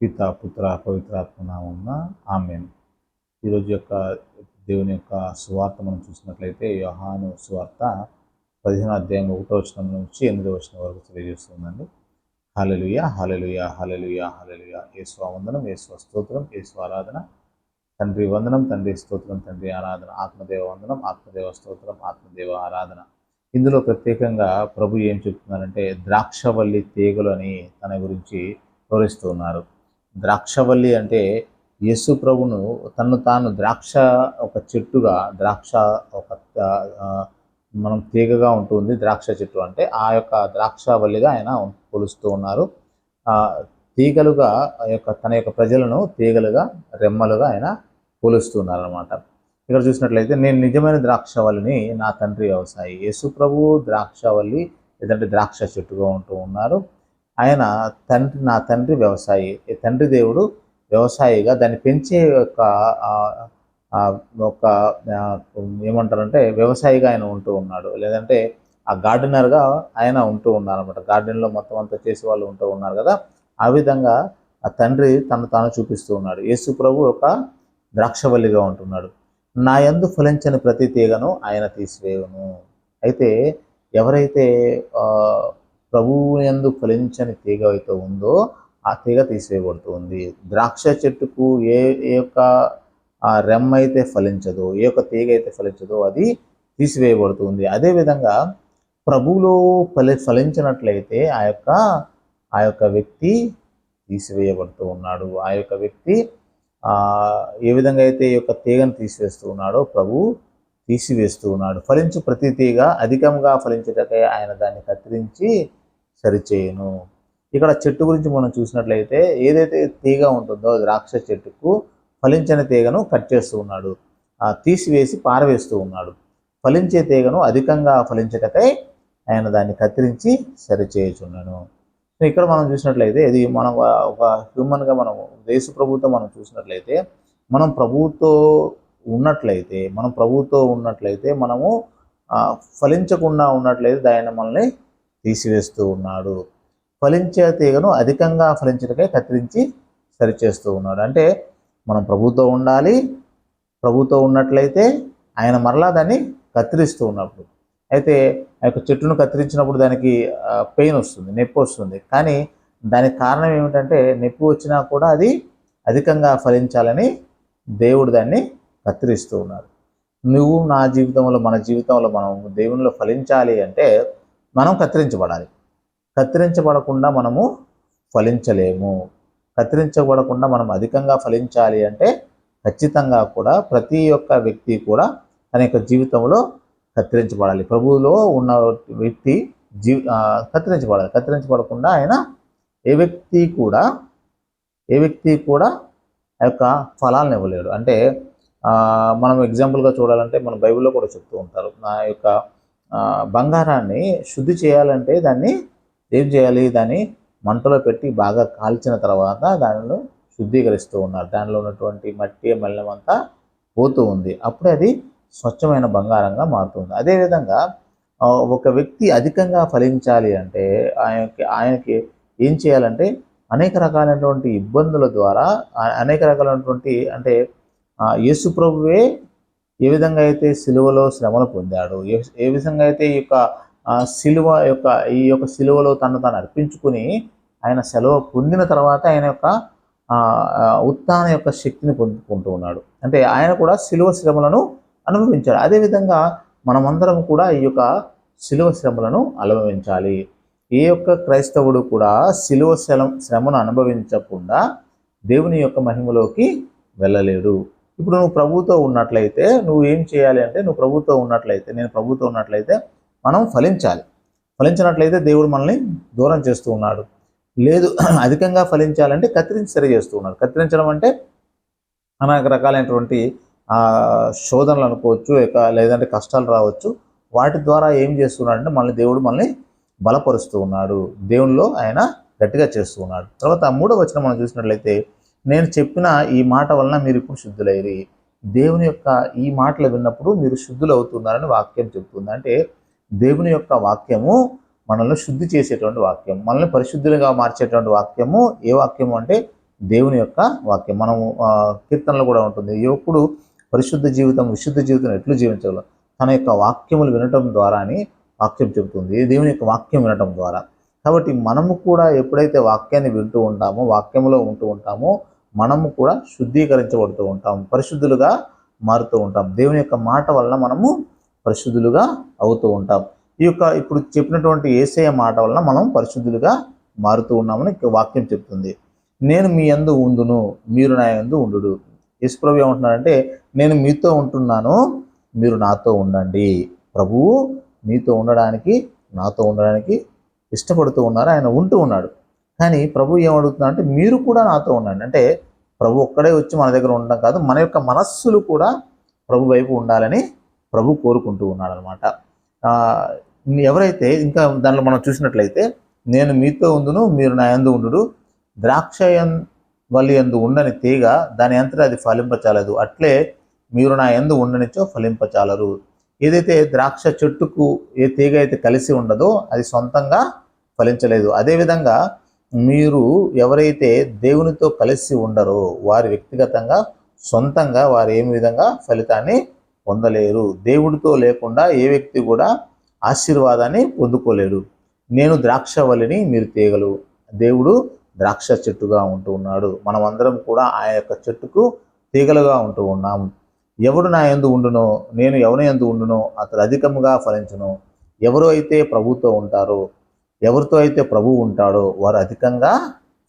పిత పుత్ర పవిత్రాత్మనామం ఆమెన్. ఈరోజు యొక్క దేవుని యొక్క సువార్త మనం చూసినట్లయితే యోహాను సువార్త పదిహేను అధ్యాయం ఒకటో వచనం నుంచి ఎనిమిదో వచనం వరకు తెలియజేస్తుందండి. హలలుయ హలలుయ హలలుయ హలలుయ ఏ వందనం ఏ స్వస్తోత్రం ఏ ఆరాధన. తండ్రి వందనం తండ్రి స్తోత్రం తండ్రి ఆరాధన. ఆత్మదేవ వందనం ఆత్మదేవ స్తోత్రం ఆత్మదేవ ఆరాధన. ఇందులో ప్రత్యేకంగా ప్రభు ఏం చెప్తున్నారంటే ద్రాక్షవల్లి తీగలు అని తన గురించి వివరిస్తూ ఉన్నారు. ద్రాక్షవల్లి అంటే యేసు ప్రభును తను తాను ద్రాక్ష ఒక చెట్టుగా ద్రాక్ష ఒక మనం తీగగా ఉంటుంది ద్రాక్ష చెట్టు అంటే ఆ యొక్క ద్రాక్షవల్లిగా ఆయన కొలుస్తూ ఉన్నారు. తీగలుగా ఆ యొక్క తన యొక్క ప్రజలను తీగలుగా రెమ్మలుగా ఆయన పోలుస్తున్నారు అనమాట ఇక్కడ చూసినట్లయితే నేను నిజమైన ద్రాక్షవల్లిని నా తండ్రి వ్యవసాయి. ఏసుప్రభువు ద్రాక్షవల్లి లేదంటే ద్రాక్ష చెట్టుగా ఉంటూ ఉన్నారు. ఆయన తండ్రి నా తండ్రి వ్యవసాయి తండ్రి దేవుడు వ్యవసాయిగా దాన్ని పెంచే యొక్క ఒక ఏమంటారంటే వ్యవసాయిగా ఆయన ఉంటూ ఉన్నాడు. లేదంటే ఆ గార్డెనర్గా ఆయన ఉంటూ ఉన్నారనమాట గార్డెన్లో మొత్తం అంతా చేసే వాళ్ళు ఉంటూ ఉన్నారు కదా. ఆ విధంగా ఆ తండ్రి తను తాను చూపిస్తూ ఉన్నాడు. యేసు ప్రభు ఒక ద్రాక్షవల్లిగా ఉంటున్నాడు. నా యందు ఫలించని ప్రతి తీగను ఆయన తీసివేయను. అయితే ఎవరైతే ప్రభువు ఎందు ఫలించని తీగ అయితే ఉందో ఆ తీగ తీసివేయబడుతుంది. ద్రాక్ష చెట్టుకు ఏ ఏ యొక్క రెమ్మ అయితే ఫలించదో ఏ యొక్క తీగ అయితే ఫలించదో అది తీసివేయబడుతుంది. అదేవిధంగా ప్రభువులో ఫలి ఫలించినట్లయితే ఆ యొక్క ఆ యొక్క వ్యక్తి తీసివేయబడుతూ ఉన్నాడు. ఆ యొక్క వ్యక్తి ఏ విధంగా అయితే ఈ యొక్క తీగను తీసివేస్తూ ఉన్నాడో ప్రభు తీసివేస్తూ ఉన్నాడు. ఫలించు ప్రతి తీగ అధికంగా ఫలించేటకై ఆయన దాన్ని కత్తిరించి సరిచేయను. ఇక్కడ చెట్టు గురించి మనం చూసినట్లయితే ఏదైతే తీగ ఉంటుందో ద్రాక్ష చెట్టుకు ఫలించని తీగను కట్ చేస్తూ ఉన్నాడు. ఆ తీసివేసి పారవేస్తూ ఉన్నాడు. ఫలించే తీగను అధికంగా ఫలించటకై ఆయన దాన్ని కత్తిరించి సరిచేయుచున్నాను సో ఇక్కడ మనం చూసినట్లయితే ఇది మనం ఒక హ్యూమన్గా మనం దేశ ప్రభుత్వం మనం చూసినట్లయితే మనం ప్రభుత్వం ఉన్నట్లయితే మనం ప్రభువుతో ఉన్నట్లయితే మనము ఫలించకుండా ఉన్నట్లయితే దాన్ని మనల్ని తీసివేస్తూ ఉన్నాడు. ఫలించే తీగను అధికంగా ఫలించటకే కత్తిరించి సరిచేస్తూ ఉన్నాడు. అంటే మనం ప్రభుతో ఉండాలి ప్రభుతో ఉన్నట్లయితే ఆయన మరలా దాన్ని కత్తిరిస్తూ ఉన్నప్పుడు అయితే ఆ యొక్క చెట్టును కత్తిరించినప్పుడు దానికి పెయిన్ వస్తుంది నొప్పి వస్తుంది. కానీ దానికి కారణం ఏమిటంటే నొప్పి వచ్చినా కూడా అది అధికంగా ఫలించాలని దేవుడు దాన్ని కత్తిరిస్తూ ఉన్నారు నువ్వు నా జీవితంలో మన జీవితంలో మనం దేవునిలో ఫలించాలి అంటే మనం కత్తిరించబడాలి. కత్తిరించబడకుండా మనము ఫలించలేము. కత్తిరించబడకుండా మనం అధికంగా ఫలించాలి అంటే ఖచ్చితంగా కూడా ప్రతి ఒక్క వ్యక్తి కూడా తన యొక్క జీవితంలో కత్తిరించబడాలి. ప్రభువులో ఉన్న వ్యక్తి జీ కత్తిరించబడాలి. కత్తిరించబడకుండా ఆయన ఏ వ్యక్తి కూడా ఏ వ్యక్తి కూడా ఆ యొక్క ఫలాలను ఇవ్వలేడు. అంటే మనం ఎగ్జాంపుల్గా చూడాలంటే మన బైబిల్లో కూడా చెప్తూ ఉంటారు. నా యొక్క బంగారాన్ని శుద్ధి చేయాలంటే దాన్ని ఏం చేయాలి? దాన్ని మంటలో పెట్టి బాగా కాల్చిన తర్వాత దానిలో శుద్ధీకరిస్తూ ఉన్నారు. దానిలో ఉన్నటువంటి మట్టి మెల్లం అంతా పోతూ ఉంది. అప్పుడే అది స్వచ్ఛమైన బంగారంగా మారుతుంది. అదేవిధంగా ఒక వ్యక్తి అధికంగా ఫలించాలి అంటే ఆయనకి ఆయనకి ఏం చేయాలంటే అనేక రకాలైనటువంటి ఇబ్బందుల ద్వారా అనేక రకాలైనటువంటి అంటే ఆ, యేసు ప్రభువే ఏ విధంగా అయితే సిలువలో శ్రమలు పొందాడు? ఏ విధంగా అయితే ఈ యొక్క సిలువ యొక్క ఈ యొక్క సిలువలో తను తాను అర్పించుకుని ఆయన సెలవు పొందిన తర్వాత ఆయన యొక్క ఉత్థాన యొక్క శక్తిని పొందుకుంటూ ఉన్నాడు. అంటే ఆయన కూడా సిలువ శ్రమలను అనుభవించాడు. అదేవిధంగా మనమందరం కూడా ఈ యొక్క సిలువ శ్రమలను అనుభవించాలి. ఏ యొక్క క్రైస్తవుడు కూడా సిలువ శ్రమ శ్రమను అనుభవించకుండా దేవుని యొక్క మహిమలోకి వెళ్ళలేడు. ఇప్పుడు నువ్వు ప్రభుతో ఉన్నట్లయితే నువ్వు ఏం చేయాలి అంటే నువ్వు ప్రభుతో ఉన్నట్లయితే నేను ప్రభుతో ఉన్నట్లయితే మనం ఫలించాలి. ఫలించినట్లయితే దేవుడు మనల్ని దూరం చేస్తూ ఉన్నాడు. లేదు అధికంగా ఫలించాలంటే కత్తిరించి సరి చేస్తూ ఉన్నాడు. కత్తిరించడం అంటే అనేక రకాలైనటువంటి శోధనలు అనుకోవచ్చు లేదంటే కష్టాలు రావచ్చు. వాటి ద్వారా ఏం చేస్తున్నాడంటే మనల్ని దేవుడు మనల్ని బలపరుస్తూ ఉన్నాడు. దేవునిలో ఆయన గట్టిగా చేస్తూ ఉన్నాడు. తర్వాత మూడో వచనం మనం చూసినట్లయితే నేను చెప్పిన ఈ మాట వలన మీరు ఇప్పుడు శుద్ధులైరి దేవుని యొక్క ఈ మాటలు విన్నప్పుడు మీరు శుద్ధులు అవుతున్నారని వాక్యం చెప్తుంది. అంటే దేవుని యొక్క వాక్యము మనల్ని శుద్ధి చేసేటువంటి వాక్యం మనల్ని పరిశుద్ధులుగా మార్చేటువంటి వాక్యము ఏ వాక్యము అంటే దేవుని యొక్క వాక్యం. మనం కీర్తనలు కూడా ఉంటుంది. యువకుడు పరిశుద్ధ జీవితం విశుద్ధ జీవితం ఎట్లు జీవించగలరు తన యొక్క వాక్యములు వినటం ద్వారా అని వాక్యం చెబుతుంది దేవుని యొక్క వాక్యం వినటం ద్వారా. కాబట్టి మనము కూడా ఎప్పుడైతే వాక్యాన్ని వింటూ ఉంటామో వాక్యంలో ఉంటూ ఉంటామో మనము కూడా శుద్ధీకరించబడుతూ ఉంటాం పరిశుద్ధులుగా మారుతూ ఉంటాం. దేవుని యొక్క మాట వలన మనము పరిశుద్ధులుగా అవుతూ ఉంటాం. ఈ యొక్క ఇప్పుడు చెప్పినటువంటి ఏసయ మాట వలన మనం పరిశుద్ధులుగా మారుతూ ఉన్నామని వాక్యం చెప్తుంది. నేను మీ యందు ఉండును మీరు నా యందు ఉండు యేసుప్రభు ఏమంటున్నాడంటే నేను మీతో ఉంటున్నాను మీరు నాతో ఉండండి. ప్రభువు మీతో ఉండడానికి నాతో ఉండడానికి ఇష్టపడుతూ ఉన్నారు ఆయన ఉంటూ ఉన్నాడు. కానీ ప్రభు ఏమడుగుతున్నా అంటే మీరు కూడా నాతో ఉండండి. అంటే ప్రభు ఒక్కడే వచ్చి మన దగ్గర ఉండడం కాదు మన యొక్క మనస్సులు కూడా ప్రభు వైపు ఉండాలని ప్రభు కోరుకుంటూ ఉన్నాడు అనమాట ఎవరైతే ఇంకా దానిలో మనం చూసినట్లయితే నేను మీతో ఉందును మీరు నా యందు ఉండు ద్రాక్ష వల్లి యందు ఉండని తీగ దాని అంతటా అది ఫలింపచాలదు. అట్లే మీరు నా యందు ఉండనిచో ఫలింపచాలరు. ఏదైతే ద్రాక్ష చెట్టుకు ఏ తీగ అయితే కలిసి ఉండదో అది సొంతంగా ఫలించలేదు. అదేవిధంగా మీరు ఎవరైతే దేవునితో కలిసి ఉండరో వారి వ్యక్తిగతంగా సొంతంగా వారు ఏమి విధంగా ఫలితాన్ని పొందలేరు. దేవుడితో లేకుండా ఏ వ్యక్తి కూడా ఆశీర్వాదాన్ని పొందుకోలేడు. నేను ద్రాక్షవల్లిని మీరు తీగలు. దేవుడు ద్రాక్ష చెట్టుగా ఉంటూ ఉన్నాడు. మనమందరం కూడా ఆ యొక్క చెట్టుకు తీగలుగా ఉంటూ ఉన్నాం. ఎవడు నా ఎందు ఉండునో నేను ఎవరి ఎందు ఉండునో అతడు అధికముగా ఫలించును. ఎవరు అయితే ప్రభుతో ఉంటారో ఎవరితో అయితే ప్రభువు ఉంటాడో వారు అధికంగా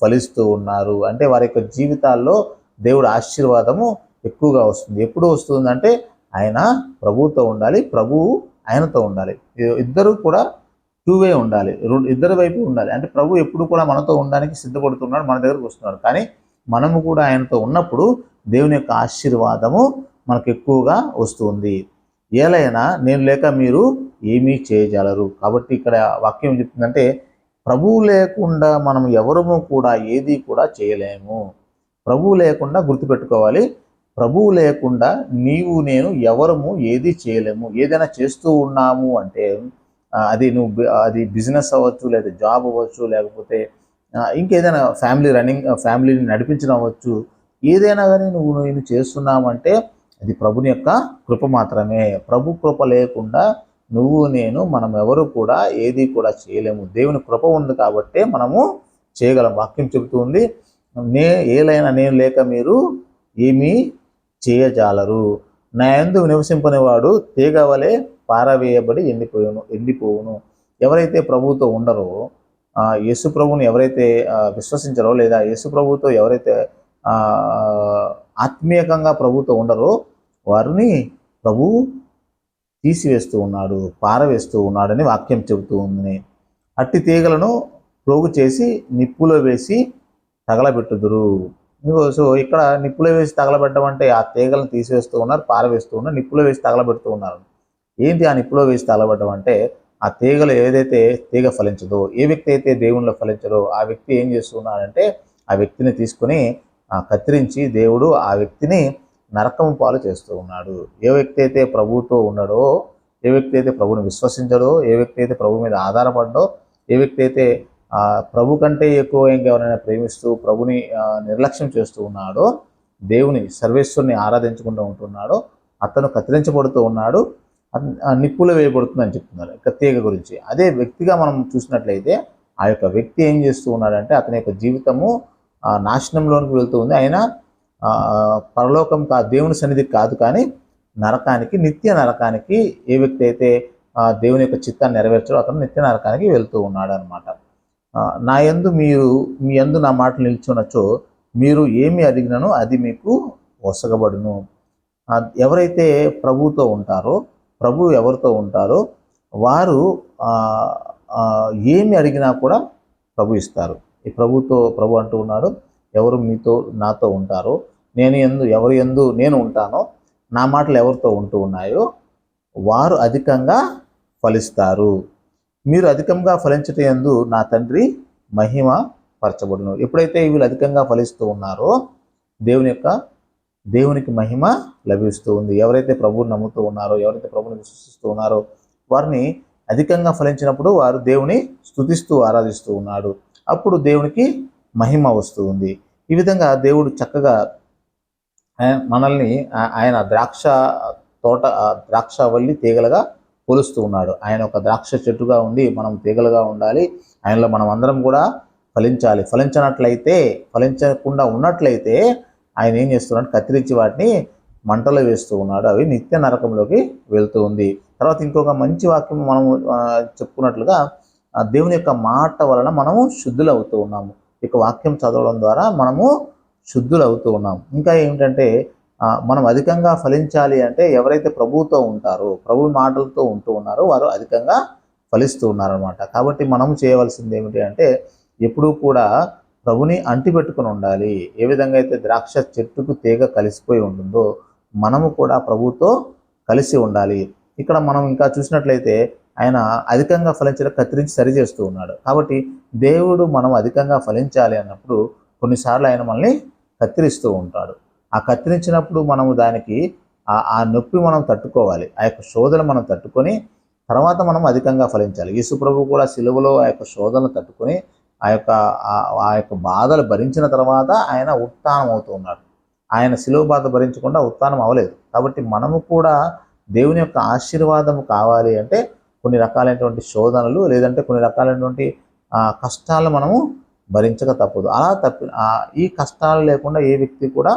ఫలిస్తూ ఉన్నారు. అంటే వారి యొక్క జీవితాల్లో దేవుడు ఆశీర్వాదము ఎక్కువగా వస్తుంది. ఎప్పుడు వస్తుందంటే ఆయన ప్రభువుతో ఉండాలి ప్రభువు ఆయనతో ఉండాలి. ఇద్దరు కూడా టూ వే ఉండాలి. రెండు ఇద్దరి వైపు ఉండాలి. అంటే ప్రభు ఎప్పుడు కూడా మనతో ఉండడానికి సిద్ధపడుతున్నాడు మన దగ్గరకు వస్తున్నాడు. కానీ మనము కూడా ఆయనతో ఉన్నప్పుడు దేవుని యొక్క ఆశీర్వాదము మనకు ఎక్కువగా వస్తుంది. ఏలైనా నేను లేక మీరు ఏమీ చేయజాలరు కాబట్టి ఇక్కడ వాక్యం చెప్తుందంటే ప్రభువు లేకుండా మనం ఎవరము కూడా ఏది కూడా చేయలేము. ప్రభువు లేకుండా గుర్తుపెట్టుకోవాలి. ప్రభువు లేకుండా నీవు నేను ఎవరము ఏది చేయలేము. ఏదైనా చేస్తూ ఉన్నాము అంటే అది నువ్వు అది బిజినెస్ అవ్వచ్చు లేదా జాబ్ అవ్వచ్చు లేకపోతే ఇంకేదైనా ఫ్యామిలీ రన్నింగ్ ఫ్యామిలీని నడిపించడం అవ్వచ్చు. ఏదైనా కానీ నువ్వు నేను చేస్తున్నామంటే అది ప్రభుని యొక్క కృప మాత్రమే. ప్రభు కృప లేకుండా నువ్వు నేను మనం ఎవరు కూడా ఏది కూడా చేయలేము. దేవుని కృప ఉంది కాబట్టే మనము చేయగలం. వాక్యం చెబుతుంది నే ఏలైనా నేను లేక మీరు ఏమీ చేయజాలరు. నా ఎందుకు నివసింపనివాడు తీగ వలె పారవేయబడి ఎండిపోయాను ఎండిపోవును. ఎవరైతే ప్రభువుతో ఉండరో యేసు ప్రభువుని ఎవరైతే విశ్వసించరో లేదా యేసు ప్రభుతో ఎవరైతే ఆత్మీయకంగా ప్రభుతో ఉండరో వారిని ప్రభు తీసివేస్తూ ఉన్నాడు పారవేస్తూ ఉన్నాడని వాక్యం చెబుతూ ఉంది. అట్టి తీగలను ప్రోగు చేసి నిప్పులో వేసి తగలబెట్టుదురు. సో ఇక్కడ నిప్పులో వేసి తగలబెట్టడం అంటే ఆ తీగలను తీసివేస్తూ ఉన్నారు పారవేస్తూ ఉన్నారు నిప్పులో వేసి తగలబెడుతూ ఉన్నారు. ఏంటి ఆ నిప్పులో వేసి తగలబెట్టడం అంటే ఆ తీగలు ఏదైతే తీగ ఫలించదో ఏ వ్యక్తి అయితే దేవుణ్ణి ఫలించదో ఆ వ్యక్తి ఏం చేస్తున్నాడంటే ఆ వ్యక్తిని తీసుకుని కత్తిరించి దేవుడు ఆ వ్యక్తిని నరకము పాలు చేస్తూ ఉన్నాడు. ఏ వ్యక్తి అయితే ప్రభువుతో ఉన్నాడో ఏ వ్యక్తి అయితే ప్రభుని విశ్వసించడో ఏ వ్యక్తి అయితే ప్రభు మీద ఆధారపడ్డో ఏ వ్యక్తి అయితే ప్రభు కంటే ఎక్కువ ఇంకెవరైనా ప్రేమిస్తూ ప్రభుని నిర్లక్ష్యం చేస్తూ ఉన్నాడో దేవుని సర్వేశ్వరుని ఆరాధించకుండా ఉంటున్నాడో అతను కత్తిరించబడుతూ ఉన్నాడు. నిప్పులు వేయబడుతుందని చెప్తున్నారు. ప్రత్యేక తీగ గురించి. అదే వ్యక్తిగా మనం చూసినట్లయితే ఆ యొక్క వ్యక్తి ఏం చేస్తూ ఉన్నాడంటే అతని యొక్క జీవితము నాశనంలోనికి వెళ్తూ ఉంది. ఆయన పరలోకం కా దేవుని సన్నిధికి కాదు కానీ నరకానికి నిత్య నరకానికి ఏ వ్యక్తి అయితే దేవుని యొక్క చిత్తాన్ని నెరవేర్చడో అతను నిత్య నరకానికి వెళ్తూ ఉన్నాడు అనమాట నా యందు మీరు మీ ఎందు నా మాటలు నిల్చున్నచో మీరు ఏమి అడిగినను అది మీకు వసగబడును ఎవరైతే ప్రభుతో ఉంటారో ప్రభు ఎవరితో ఉంటారో వారు ఏమి అడిగినా కూడా ప్రభు ఇస్తారు. ఈ ప్రభుతో ప్రభు అంటూ ఉన్నాడు ఎవరు మీతో నాతో ఉంటారో నేను ఎందు ఎవరు ఎందు నేను ఉంటానో నా మాటలు ఎవరితో ఉంటూ ఉన్నాయో వారు అధికంగా ఫలిస్తారు. మీరు అధికంగా ఫలించటం ఎందు నా తండ్రి మహిమ పరచబడును. ఎప్పుడైతే వీళ్ళు అధికంగా ఫలిస్తూ ఉన్నారో దేవుని యొక్క దేవునికి మహిమ లభిస్తూ ఉంది. ఎవరైతే ప్రభువుని నమ్ముతూ ఉన్నారో ఎవరైతే ప్రభుని విశ్వసిస్తూ ఉన్నారో వారిని అధికంగా ఫలించినప్పుడు వారు దేవుని స్థుతిస్తూ ఆరాధిస్తూ ఉన్నాడు. అప్పుడు దేవునికి మహిమ వస్తూ ఉంది. ఈ విధంగా దేవుడు చక్కగా మనల్ని ఆయన ద్రాక్ష తోట ద్రాక్ష వల్లి తీగలుగా పోలుస్తూ ఉన్నాడు. ఆయన ఒక ద్రాక్ష చెట్టుగా ఉండి మనం తీగలుగా ఉండాలి. ఆయనలో మనం అందరం కూడా ఫలించాలి. ఫలించినట్లయితే ఫలించకుండా ఉన్నట్లయితే ఆయన ఏం చేస్తున్నాడు? కత్తిరించి వాటిని మంటలో వేస్తూ ఉన్నాడు. అవి నిత్య నరకంలోకి వెళ్తూ ఉంది. తర్వాత ఇంకొక మంచి వాక్యం మనం చెప్పుకున్నట్లుగా ఆ దేవుని యొక్క మాట వలన మనము శుద్ధులు అవుతూ ఉన్నాము ఇక వాక్యం చదవడం ద్వారా మనము శుద్ధులు అవుతూ ఉన్నాం. ఇంకా ఏమిటంటే మనం అధికంగా ఫలించాలి అంటే ఎవరైతే ప్రభువుతో ఉంటారో ప్రభు మాటలతో ఉంటూ ఉన్నారో వారు అధికంగా ఫలిస్తూ ఉన్నారనమాట కాబట్టి మనం చేయవలసింది ఏమిటి అంటే ఎప్పుడూ కూడా ప్రభుని అంటిపెట్టుకుని ఉండాలి. ఏ విధంగా అయితే ద్రాక్ష చెట్టుకు తీగ కలిసిపోయి ఉంటుందో మనము కూడా ప్రభుతో కలిసి ఉండాలి. ఇక్కడ మనం ఇంకా చూసినట్లయితే ఆయన అధికంగా ఫలించడం కత్తిరించి సరి చేస్తూ ఉన్నాడు. కాబట్టి దేవుడు మనం అధికంగా ఫలించాలి అన్నప్పుడు కొన్నిసార్లు ఆయన మనల్ని కత్తిరిస్తూ ఉంటాడు. ఆ కత్తిరించినప్పుడు మనము దానికి ఆ- నొప్పి మనం తట్టుకోవాలి. ఆ యొక్క శోధన మనం తట్టుకొని తర్వాత మనం అధికంగా ఫలించాలి. యేసుప్రభు కూడా సిలువలో ఆ యొక్క శోధనలు తట్టుకొని ఆ యొక్క ఆ- యొక్క బాధలు భరించిన తర్వాత ఆయన ఉత్థానం అవుతూ ఉన్నాడు. ఆయన సిలువ బాధ భరించకుండా ఉత్థానం అవ్వలేదు. కాబట్టి మనము కూడా దేవుని యొక్క ఆశీర్వాదము కావాలి అంటే కొన్ని రకాలైనటువంటి శోధనలు లేదంటే కొన్ని రకాలైనటువంటి కష్టాలు మనము భరించక తప్పదు. అలా తప్పి ఈ కష్టాలు లేకుండా ఏ వ్యక్తి కూడా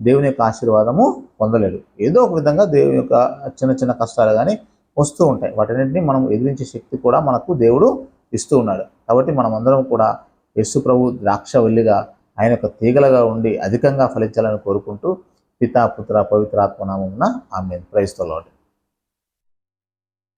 దేవుని యొక్క ఆశీర్వాదము పొందలేడు. ఏదో ఒక విధంగా దేవుని యొక్క చిన్న చిన్న కష్టాలు కానీ వస్తూ ఉంటాయి. వాటన్నింటినీ మనం ఎదిరించే శక్తి కూడా మనకు దేవుడు ఇస్తూ ఉన్నాడు. కాబట్టి మనం అందరం కూడా యేసు ప్రభు ద్రాక్షవల్లిగా ఆయన యొక్క తీగలుగా ఉండి అధికంగా ఫలించాలని కోరుకుంటూ పితా పుత్ర పవిత్రాత్మనామమున ఆమె క్రైస్తవులు